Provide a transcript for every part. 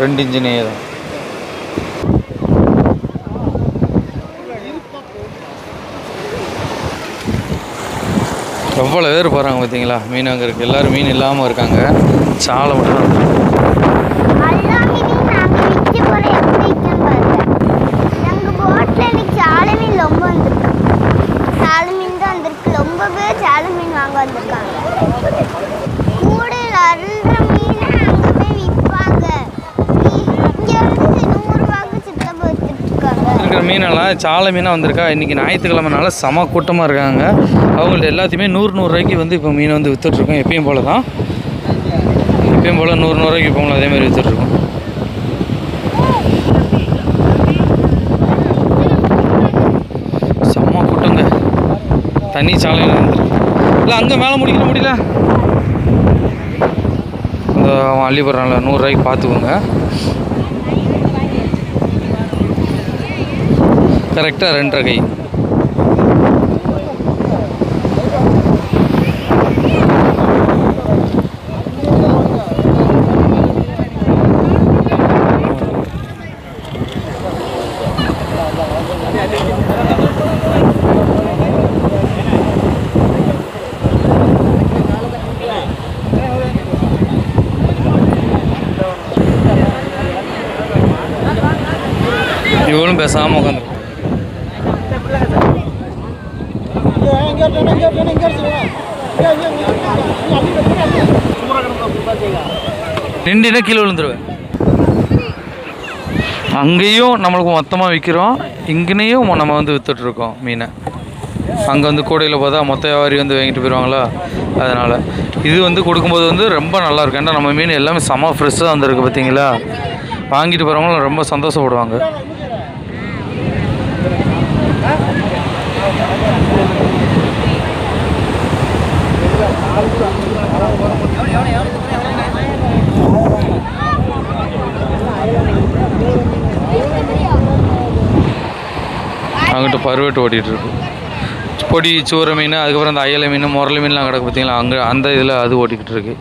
ரெண்டு இன்ஜினே எவ்வளோ பேர் போகிறாங்க பார்த்தீங்களா? மீன் அங்கே இருக்குது எல்லோரும் மீன் இல்லாமல் இருக்காங்க. சாலை மட்டும் தான் எல்லா மீனையும் நாங்க விற்க போறோம் எப்படி விற்கன்னு பாருங்க எங்க போட்ல இன்னைக்கு சாலை மீன் ரொம்ப வந்திருக்கு சாலை மீன் தான் வந்திருக்கு ரொம்ப பேர் சாலை மீன் வாங்க வந்திருக்காங்க கூடையில் அருள்ற மீனை அங்கே போய் விற்பாங்க இங்கே இருந்து நூறுரூவாக்கு சித்தப்பா வித்துட்டு இருக்காங்க இருக்கிற மீனெல்லாம் சாலை மீனாக வந்திருக்கா. இன்றைக்கி ஞாயிற்றுக்கிழமைனால செம கூட்டமாக இருக்காங்க. அவங்கள்ட்ட எல்லாத்தையுமே நூறு நூறுரூவாய்க்கு வந்து இப்போ மீன் வந்து விற்றுட்ருக்கோம் எப்பயும் போல் தான் எப்பயும் போல் நூறு நூறுரூவாய்க்கு இப்போ அதே மாதிரி விற்றுட்ருக்கோம் செம்ம கூட்டங்க. தனி சாலையில் வந்துருக்கு இல்லை அங்கே மேலே முடிக்கல முடியல. இந்த அவன் அள்ளி போடுறான்ல நூறுரூவாய்க்கு பார்த்துக்கோங்க. கரெக்டாக ரெண்டரை கை இவளும் பேசாமல் உட்காந்து நின்றுனா கீழே விழுந்துருவேன். அங்கேயும் நம்மளுக்கு மொத்தமாக விற்கிறோம் இங்கேயும் நம்ம வந்து விற்றுட்ருக்கோம் மீனை. அங்கே வந்து கூடையில் பார்த்தா மொத்த வியாபாரி வந்து வாங்கிட்டு போயிடுவாங்களா அதனால். இது வந்து கொடுக்கும்போது வந்து ரொம்ப நல்லாயிருக்கும் ஏன்னா நம்ம மீன் எல்லாமே செம ஃப்ரெஷ்ஷாக வந்திருக்கு பார்த்தீங்களா? வாங்கிட்டு போகிறவங்களும் ரொம்ப சந்தோஷப்படுவாங்க அங்கிட்ட பருவட்டு ஓட்டிகிட்டு இருக்கும் பொடி சூற மீன் அதுக்கப்புறம் அந்த அயல மீன் முரளி மீன்லாம் கிடக்கு பார்த்தீங்களா? அங்கே அந்த இதில் அது ஓட்டிக்கிட்டு இருக்கு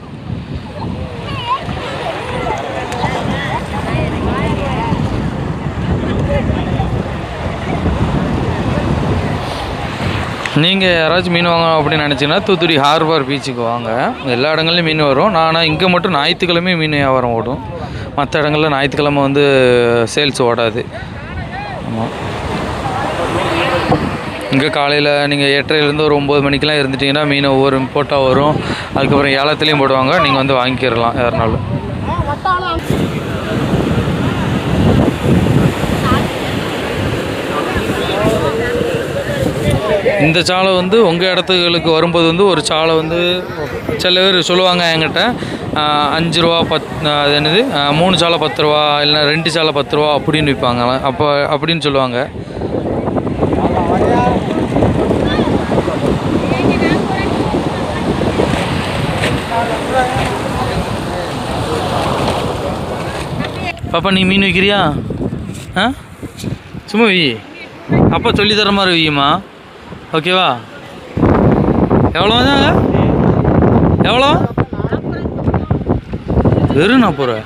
நீங்கள் யாராச்சும் மீன் வாங்க அப்படின்னு நினச்சிங்கன்னா தூத்துக்குடி ஹார்பர் பீச்சுக்கு வாங்க. எல்லா இடங்கள்லையும் மீன் வரும். நான் ஆனால் இங்கே மட்டும் ஞாயிற்றுக்கிழமை மீன் வியாபாரம் ஓடும். மற்ற இடங்களில் ஞாயிற்றுக்கிழமை வந்து சேல்ஸ் ஓடாது. ஆமாம் இங்கே காலையில் நீங்கள் எட்டரைலேருந்து ஒரு ஒம்பது மணிக்கெலாம் இருந்துட்டிங்கன்னா மீன் ஒவ்வொரு இம்போர்ட்டாக வரும். அதுக்கப்புறம் ஏலத்துலேயும் போடுவாங்க. நீங்கள் வந்து வாங்கிக்கிறலாம் யாருனாலும். இந்த சாலை வந்து உங்கள் இடத்துகளுக்கு வரும்போது வந்து ஒரு சாலை வந்து சில பேர் சொல்லுவாங்க என்கிட்ட அஞ்சு ரூபா பத் அது என்னது? மூணு சாலை பத்து ரூபா இல்லைன்னா ரெண்டு சாலை பத்து ரூபா அப்படின்னு விற்பாங்க. அப்போ அப்படின்னு சொல்லுவாங்க. பாப்பா நீ மீன் விற்கிறியா ஆ? சும்மா வி. அப்பா சொல்லித்தர மாதிரி வையுமா? ஓகேவா எவ்வளோ தாங்க எவ்வளோ? வெறும் நாற்பது ரூபா.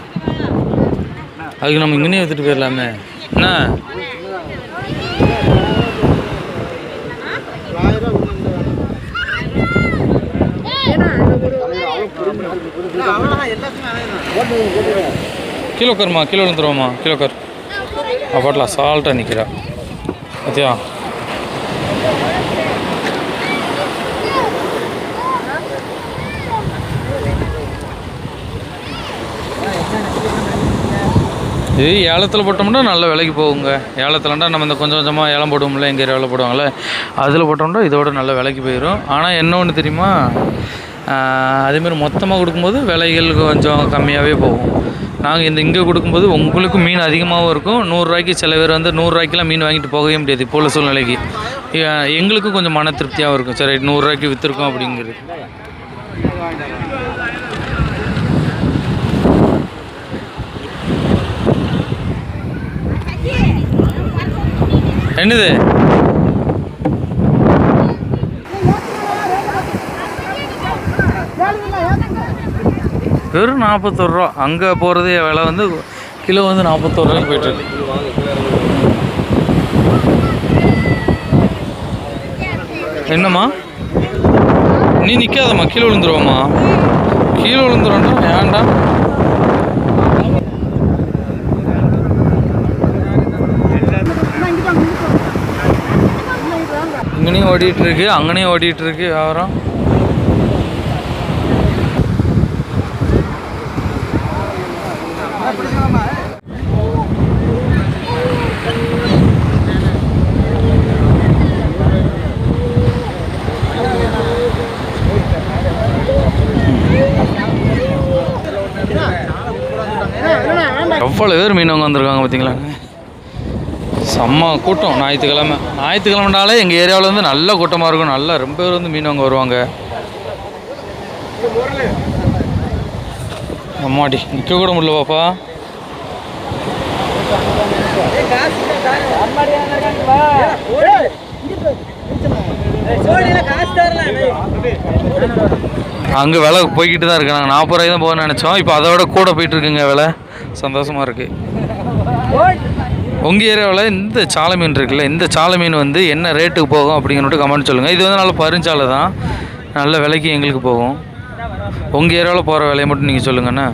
அதுக்கு நம்ம இங்கேயே எடுத்துகிட்டு போயிடலாமே. என்ன? கிலோ கருமா கிலோ வந்துருவோமா கிலோ கரு அப்பாட்டில் சால்ட்டாக நிற்கிறா பார்த்தியா இது ஏலத்தில் போட்டோம்னா நல்ல விலைக்கு போகுங்க. ஏலத்துலண்டா நம்ம இந்த கொஞ்சம் கொஞ்சமாக ஏலம் போடுவோம்ல எங்கள் ஏரியாவில் போடுவாங்கள்ல அதில் போட்டோம்னா இதோட நல்ல விலைக்கு போயிடும் ஆனால் என்ன ஒன்று தெரியுமா? அதேமாரி மொத்தமாக கொடுக்கும்போது விலைகள் கொஞ்சம் கம்மியாகவே போகும். நாங்கள் இந்த இங்கே கொடுக்கும்போது உங்களுக்கும் மீன் அதிகமாகவும் இருக்கும். நூறுரூவாய்க்கு சில பேர் வந்து நூறுரூவாய்க்கெலாம் மீன் வாங்கிட்டு போகவே முடியாது. இப்போ உள்ள சூழ்நிலைக்கு எங்களுக்கும் கொஞ்சம் மன திருப்தியாகவும் இருக்கும். சரி நூறுரூவாய்க்கு விற்றுருக்கோம் அப்படிங்கிறது. என்னது? வெறும் நாற்பத்தொரு ரூபா. அங்கே போகிறது விலை வந்து கிலோ வந்து நாற்பத்தோரு ரூபாய்க்கு போயிட்டுருக்கு என்னம்மா? நீ நிற்காதம்மா கீழே விழுந்துருவோம்மா. கீழே விழுந்துருவோம்டா ஏன்டா? இங்கனையும் ஓடிட்டுருக்கு அங்கனையும் ஓடிட்டுருக்கு வியாபாரம். எவ்வளோ பேர் மீனவங்க வந்திருக்காங்க பார்த்தீங்களா? செம்ம கூட்டம். ஞாயிற்றுக்கிழமை. ஞாயிற்றுக்கிழமைனாலே எங்கள் ஏரியாவில் வந்து நல்ல கூட்டமாக இருக்கும். நல்லா ரொம்ப பேர் வந்து மீனவங்க வருவாங்க. அம்மாடி நிற்க கூட முடியல பாப்பா. அங்கே விலை போய்கிட்டு தான் இருக்காங்க நாங்கள் நாற்பது ரூபாய் தான் போகணும்னு நினச்சோம். இப்போ அதை விட கூட போயிட்டு இருக்குங்க விலை. சந்தோஷமாக இருக்குது உங்கள் ஏரியாவில் இந்த சாலை மீன் இருக்குல்ல இந்த சாலை மீன் வந்து என்ன ரேட்டுக்கு போகும் அப்படிங்கிறட்டு கமெண்ட் சொல்லுங்கள் இது வந்து நல்ல பருஞ்சாலை தான். நல்ல விலைக்கு எங்களுக்கு போகும். உங்கள் ஏரியாவில் போகிற விலையை மட்டும் நீங்கள் சொல்லுங்கண்ணா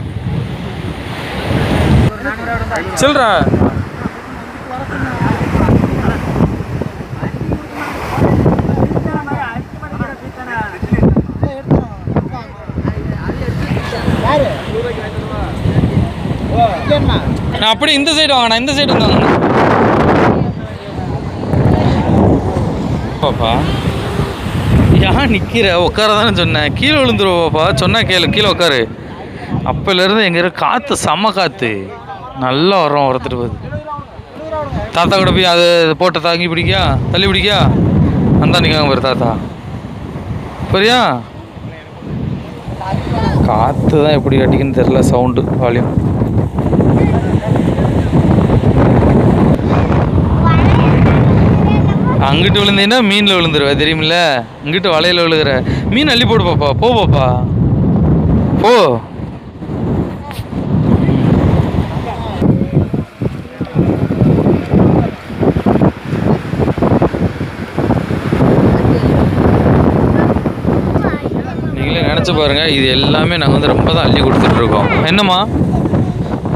சொல்கிறா நான் அப்படி இந்த சைடு வாங்கண்ணா இந்த சைடு வாங்கண்ணா பாப்பா. ஏன் நிற்கிற உட்கார தானே சொன்னேன். கீழே விழுந்துருவோப்பா சொன்னால் கேளு கீழே உட்காரு. அப்போலேருந்து எங்கே காற்று செம்ம காற்று நல்லா வரும் ஒருத்தர் போகுது. தாத்தா கூட போய் அது போட்ட தாங்கி பிடிக்கா தள்ளி பிடிக்கா அந்த நிற்காங்க பாரு தாத்தா. புரியா காற்று தான் எப்படி அடிக்குன்னு தெரில சவுண்டு வால்யூம். அங்கிட்டு விழுந்தீங்கன்னா மீனில் விழுந்துருவ தெரியுமில்ல? இங்கிட்டு வலையில் விழுகிற. மீன் அள்ளி போடு பாப்பா போ பாப்பா. போ. நீங்களே நினச்சி பாருங்க இது எல்லாமே நாங்கள் வந்து ரொம்ப தான் அள்ளி கொடுத்துட்டு இருக்கோம் என்னம்மா?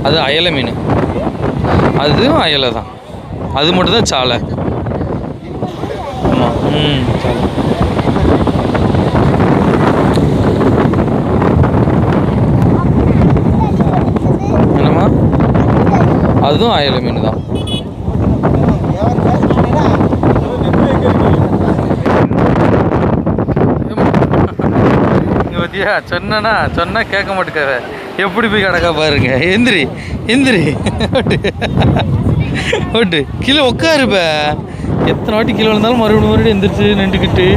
அது அயலை மீன். அதுவும் அயலை தான் அது மட்டும் தான் சாலை. என்னம்மா? அதுவும் அயலை மீன் தான். பத்தியா சொன்னனா சொன்னா கேட்க மாட்டேக்கார எப்படி போய் கிடக்கா பாருங்க. எந்திரி எந்திரி. ஓட்டு. கீழே உட்காருப்ப எத்தனை வாட்டி கீழே விழுந்தாலும் மறுபடியும் மறுபடியும் எந்திரிச்சு நின்றுக்கிட்டு.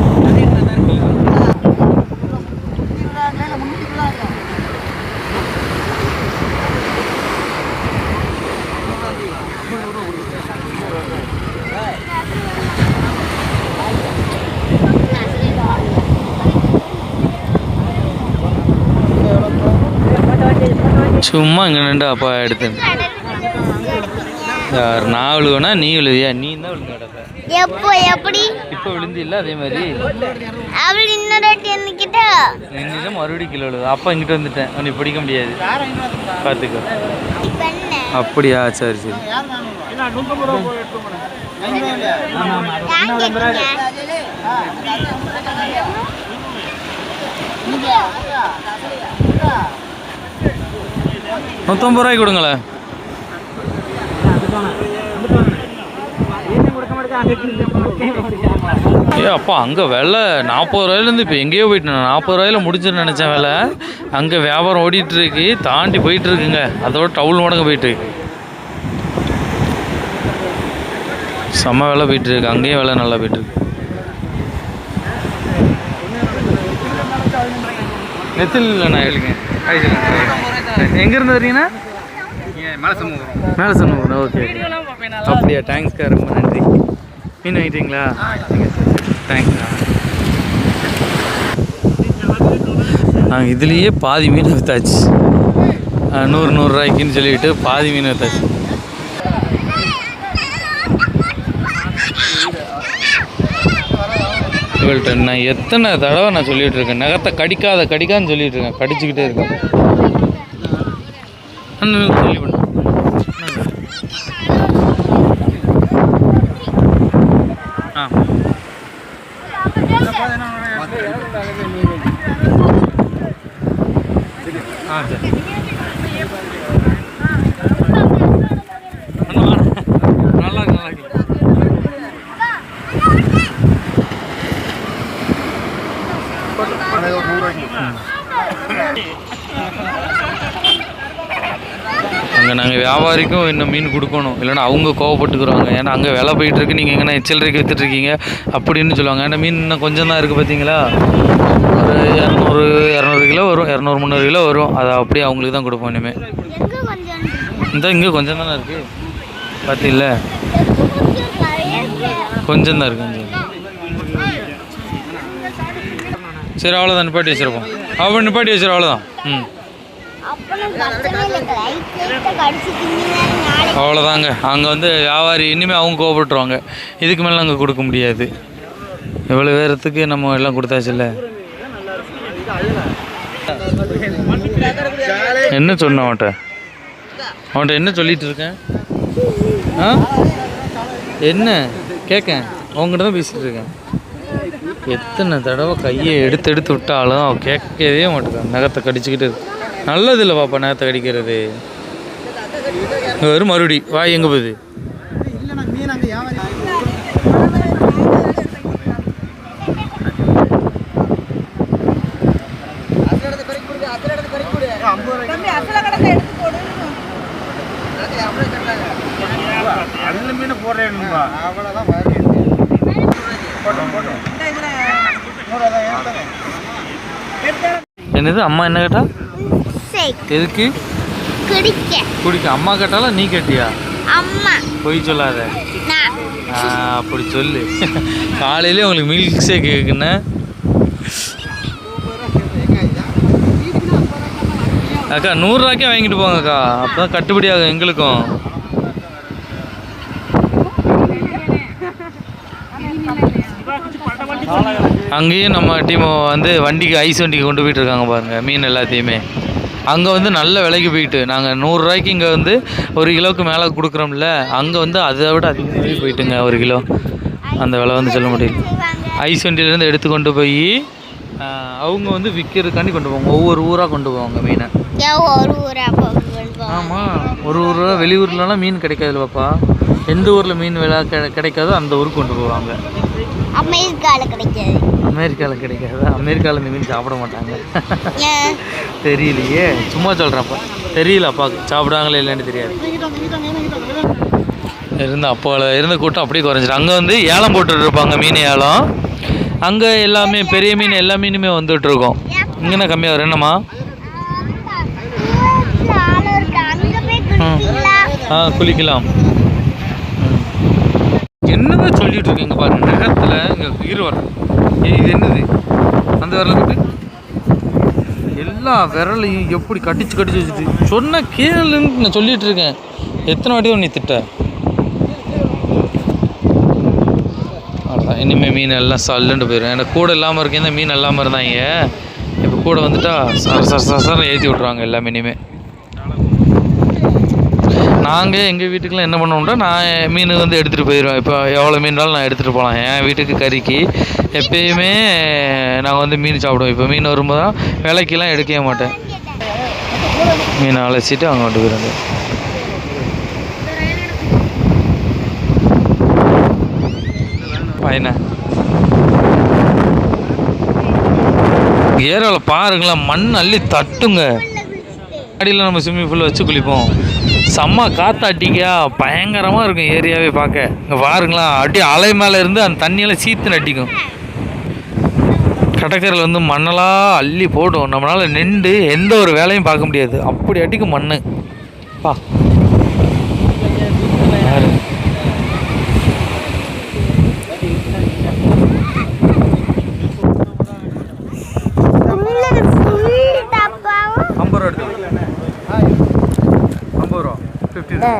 சும்மா இங்கே நின்று அப்பா எடுத்து. யார் நான் விழுவேனா? நீ விழுவியா? நீ தான் விழுந்தாடா எப்போ எப்படி? இப்போ விழுந்து இல்லை அதே மாதிரி. அவள் இன்னொரு வாட்டி என்கிட்ட நின்று மறுபடியும் கீழே விழுது. அப்பா இங்கிட்ட வந்துட்டேன். உன்னை பிடிக்க முடியாது. பார்த்துக்கோ அப்படியா? சரி சரி. நூற்றம்பது ரூபாய்க்கு கொடுங்களேன். ஏ அப்பா அங்கே விலை நாற்பது ரூபாயிலேருந்து இப்போ எங்கேயோ போயிட்டு நாற்பது ரூபாயில முடிச்சுன்னு நினச்சேன் விலை. அங்கே வியாபாரம் ஓடிட்டு இருக்கு தாண்டி போயிட்டு இருக்குங்க. அதோட டவுல் மடங்கு போயிட்டு இருக்கு. செம்ம விலை போயிட்டு இருக்கு. அங்கேயும் விலை நல்லா போயிட்டு இருக்கு. நெத்தில் இல்லைண்ணா எழுங்க எங்கேருந்து வரீங்கண்ணா மேலே சொன்னோம் ஓகே அப்படியா? தேங்க்ஸ்க்கா ரொம்ப நன்றி. மீன் வாங்கிட்டீங்களா? தேங்க்ஸ்ண்ணா நாங்கள் இதுலேயே பாதி மீன் அஹ், நூறு நூறுரூவாய்க்குன்னு சொல்லிட்டு பாதி மீன் இவள்கிட்ட நான் எத்தனை தடவை நான் சொல்லிட்டு இருக்கேன். நகத்தை கடிக்காத கடிக்கான்னு சொல்லிட்டு இருக்கேன். கடிச்சுக்கிட்டே இருக்கேன். சொல்லி பண்ணு. ஆ ஆ சரி அண்ணா, வாண்ணா. நல்லா இருக்கு நல்லா இருக்கு அங்கே நாங்கள் வியாபாரிக்கும் இன்னும் மீன் கொடுக்கணும். இல்லைன்னா அவங்க கோவப்பட்டுக்குறாங்க ஏன்னா அங்கே விலை போயிட்டுருக்கு. நீங்கள் எங்கன்னா சில்லறைக்கு விற்றுட்ருக்கீங்க அப்படின்னு சொல்லுவாங்க. ஏன்னா மீன் இன்னும் கொஞ்சம் தான் இருக்குது பார்த்தீங்களா? ஒரு இரநூறு இரநூறு கிலோ வரும். இரநூறு முந்நூறு கிலோ வரும். அதை அப்படியே அவங்களுக்கு தான் கொடுப்போம் இனிமேல் இந்த இங்கே கொஞ்சம் தானே இருக்குது பார்த்தீங்கள கொஞ்சம் தான் இருக்குது கொஞ்சம். சரி அவ்வளோதான் நிப்பாட்டி வச்சுருப்போம். அவன் நிப்பாட்டி வச்சிரு அவ்வளோதான் ம். அவ்வளோதாங்க அங்கே வந்து வியாபாரி இனிமேல் அவங்க கோவப்பட்டுருவாங்க. இதுக்கு மேலே நாங்கள் கொடுக்க முடியாது. இவ்வளோ பேரத்துக்கு நம்ம எல்லாம் கொடுத்தாச்சுல்ல? என்ன சொன்ன அவன்கிட்ட? அவன்கிட்ட என்ன சொல்லிட்டு இருக்கேன் ஆ? என்ன? கேட்க அவங்ககிட்ட தான் பேசிகிட்டு இருக்கேன். எத்தனை தடவை கையை எடுத்து எடுத்து விட்டாலும் அவன் கேட்கவே மாட்டேங்க நகத்தை கடிச்சிக்கிட்டு இருக்கு. நல்லது இல்லை பாப்பா நேரத்தை கடிக்கிறது. இங்கே வரும் மறுபடி வாய் எங்கே போகுது? என்னது அம்மா என்ன கேட்டா? சரி எதுக்கு? குடிக்க. குடிக்க. அம்மா கேட்டாலா நீ கேட்டியா? அம்மா. பொய் சொல்லாத. அப்படி சொல்லு. காலையிலே உங்களுக்கு மில்க் ஷேக் இருக்குன்னு அக்கா நூறுரூவாய்க்கே வாங்கிட்டு போங்கக்கா அப்போ தான் கட்டுப்படி ஆகும் எங்களுக்கும். அங்கேயும் நம்ம டீம் வந்து வண்டிக்கு ஐஸ் வண்டிக்கு கொண்டு போயிட்டு இருக்காங்க பாருங்க மீன் எல்லாத்தையுமே. அங்கே வந்து நல்ல விலைக்கு போயிட்டு நாங்கள் நூறுரூவாய்க்கு இங்கே வந்து ஒரு கிலோவுக்கு மேலே கொடுக்குறோம்ல அங்கே வந்து அதை விட அதிகமாகவே போயிட்டுங்க ஒரு கிலோ. அந்த விலை வந்து சொல்ல முடியல. ஐஸ் வண்டியிலேருந்து எடுத்து கொண்டு போய் அவங்க வந்து விற்கிறதுக்காண்டி கொண்டு போவாங்க. ஒவ்வொரு ஊராக கொண்டு போவாங்க மீனை. ஒரு ஆமாம் ஒரு ஊரில் வெளியூர்லலாம் மீன் கிடைக்காதுல்ல பாப்பா. எந்த ஊரில் மீன் விலை கிடை கிடைக்காதோ அந்த ஊருக்கு கொண்டு போவாங்க. அமெரிக்காவில் கிடைக்காது. அமெரிக்காவில் கிடைக்காது? அமெரிக்காவில் இந்த மீன் சாப்பிட மாட்டாங்க. தெரியலையே. சும்மா சொல்கிறப்ப தெரியல அப்பாவுக்கு சாப்பிடுவாங்களே இல்லைன்னு தெரியாது. இருந்த அப்போ இருந்த கூட்டம் அப்படியே குறைஞ்சிட்டு அங்கே வந்து ஏலம் போட்டுட்டு இருப்பாங்க மீன் ஏலம். அங்கே எல்லாமே பெரிய மீன் எல்லா மீனுமே வந்துட்டு இருக்கோம் இங்கேனா கம்மியாக வரும்? என்னம்மா? ஆ குளிக்கலாம். என்னங்க சொல்லிட்டு இருக்கீங்க பாருங்க நகரத்தில் இங்கே ஈரோடு இது என்னது? அந்த விரல கட்டு எல்லா விரலையும் எப்படி கடிச்சு கடிச்சு வச்சுட்டு சொன்ன கேளுன்னு நான் சொல்லிட்டு இருக்கேன் எத்தனை வாட்டி நீ திட்ட? இனிமேல் மீன் எல்லாம் சல்லுண்டு போயிடும் எனக்கு கூட இல்லாமல் இருக்கேன் மீன் இல்லாமல் இருந்தாங்க. இப்போ கூட வந்துட்டா சர சர சர ஏற்றி விட்ருவாங்க எல்லா மீனுமே நாங்கள் எங்கள் வீட்டுக்கெலாம் என்ன பண்ணுவோம்னா நான் மீன் வந்து எடுத்துகிட்டு போயிடுவேன் இப்போ எவ்வளோ மீனாலும் நான் எடுத்துகிட்டு போகலாம் என் வீட்டுக்கு கறிக்கு எப்பயுமே நாங்கள் வந்து மீன் சாப்பிடுவோம். இப்போ மீன் வரும்போது தான் விலைக்கெல்லாம் எடுக்கவே மாட்டேன். மீனை அழைச்சிட்டு அங்கே கொண்டு போயிருந்தேன் பையனை ஏரியாவில் பாருங்களேன் மண் அள்ளி தட்டுங்க. அடியில் நம்ம ஸ்விம்மிங் பூலில் வச்சு குளிப்போம். செம்ம காத்தாட்டிக்கா பயங்கரமாக இருக்கும் ஏரியாவே பார்க்க. இங்கே பாருங்களேன் அப்படியே அலை மேலே இருந்து அந்த தண்ணியெல்லாம் சீத்து அடிக்கும் கடற்கரையில் வந்து மண்ணெல்லாம் அள்ளி போடும். நம்மளால் நின்று எந்த ஒரு வேலையும் பார்க்க முடியாது. அப்படி அடிக்கும் மண் பா பாரு. உள்ளது ஃபுல் டப்பாவும் ஐம்பது ரூபா எடுத்து ஃபிஃப்டி சரி கையோடு அப்போ நான் நான் வேண்டாம் ஐம்பது வேண்டாம் நானூறு எடுத்துக்கிட்டு வாப்பா ஒரு ஹண்ட்ரட் எவ்வளோ ரூபா ஆ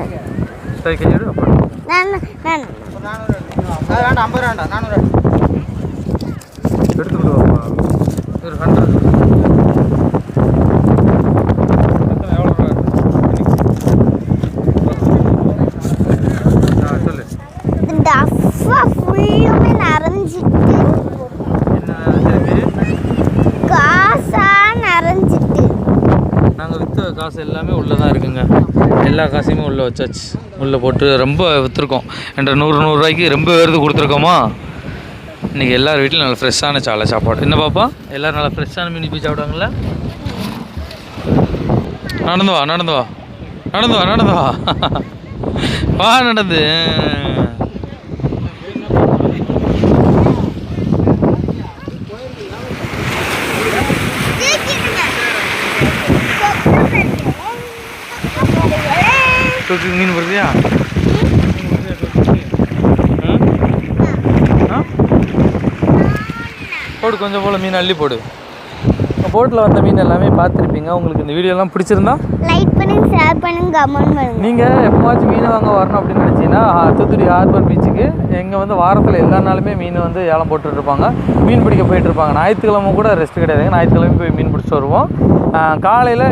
சொல்லு இந்த டஃப்பா ஃபுல்லுமே நிறைஞ்சிட்டு என்ன இருக்கு காசா நிறைஞ்சிட்டு நாங்கள் விற்ற காசு எல்லாமே உள்ளே தான் இருக்குங்க எல்லா காசையுமே உள்ளே வச்சாச்சு. உள்ளே போட்டு ரொம்ப விற்றுருக்கோம் என்ற நூறு நூறுரூவாய்க்கு ரொம்ப பேருக்கு கொடுத்துருக்கோமா? இன்றைக்கி எல்லார் வீட்டிலும் நல்லா ஃப்ரெஷ்ஷான சாலை சாப்பாடு. என்ன பாப்பா? எல்லோரும் நல்லா ஃப்ரெஷ்ஷான மீன் போய் சாப்பிடுவாங்களா? நடந்து வா நடந்து வா. நடந்து வா நடந்து வா. வா நடந்து. தூக்கி மீன் வருதியா போடு கொஞ்சம் போல் மீன் அள்ளி போடு போட்டில் வந்த மீன் எல்லாமே பார்த்துருப்பீங்க. உங்களுக்கு இந்த வீடியோலாம் பிடிச்சிருந்தா லைக் பண்ணுங்க ஷேர் பண்ணுங்க கமெண்ட் பண்ணுங்க. நீங்கள் எப்போவாச்சும் மீன் வாங்க வரணும் அப்படின்னு நினச்சிங்கன்னா தூத்துக்குடி ஹார்பர் பீச்சுக்கு எங்கே வந்து வாரத்தில் எல்லா நாளுமே மீன் வந்து ஏலம் போட்டுட்டு இருப்பாங்க. மீன் பிடிக்க போயிட்டு இருப்பாங்க. ஞாயிற்றுக்கிழமை கூட ரெஸ்ட் கிடையாதுங்க. ஞாயிற்றுக்கிழமை போய் மீன் பிடிச்சிட்டு வருவோம். காலையில்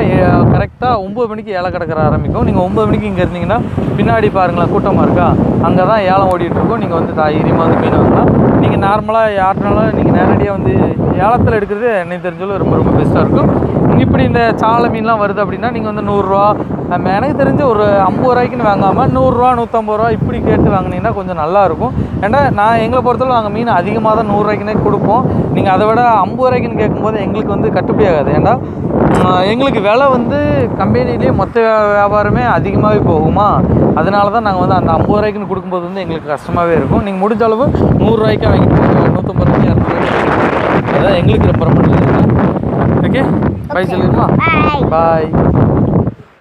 கரெக்டாக ஒம்பது மணிக்கு ஏலம் கிடக்கிற ஆரம்பிக்கும். நீங்கள் ஒம்பது மணிக்கு இங்கே இருந்தீங்கன்னா பின்னாடி பாருங்களேன் கூட்டமாக இருக்கா? அங்கே தான் ஏலம் ஓடிட்டு இருக்கும். நீங்கள் வந்து தைரியமாக வந்து மீன் வாங்கலாம். நீங்கள் நார்மலாக யாருனாலும் நீங்கள் நேரடியாக வந்து ஏலத்தில் எடுக்கிறது எனக்கு தெரிஞ்சாலும் ரொம்ப ரொம்ப பெஸ்ட்டாக இருக்கும். இப்படி இந்த சாலை மீன்லாம் வருது அப்படின்னா நீங்கள் வந்து நூறுரூவா நம்ம எனக்கு தெரிஞ்சு ஒரு ஐம்பது ரூபாய்க்குன்னு வாங்காமல் நூறுரூவா நூற்றம்பது ரூபா இப்படி கேட்டு வாங்கினீங்கன்னா கொஞ்சம் நல்லாயிருக்கும் ஏன்னா நான் எங்களை பொறுத்தவரை நாங்கள் மீன் அதிகமாக தான் நூறுரூவாய்க்குனே கொடுப்போம். நீங்கள் அதை விட ஐம்பது ரூபாய்க்குன்னு கேட்கும்போது எங்களுக்கு வந்து கட்டுப்படி ஆகாது. ஏன்னா எங்களுக்கு விலை வந்து கம்பெனிலேயே மொத்த வியாபாரமே அதிகமாகவே போகுமா? அதனால தான் நாங்கள் வந்து அந்த ஐம்பது ரூபாய்க்குன்னு கொடுக்கும்போது வந்து எங்களுக்கு கஷ்டமாகவே இருக்கும். நீங்கள் முடிஞ்ச அளவு நூறுரூவாய்க்கு வாங்கிட்டு நூற்றம்பது ரூபாய்க்கு இரநூறுவாய்க்கு அதான் எங்களுக்கு ரொம்ப ரொம்ப நல்லது. ஓகே பை சொல்லிடுமா பாய் பாய்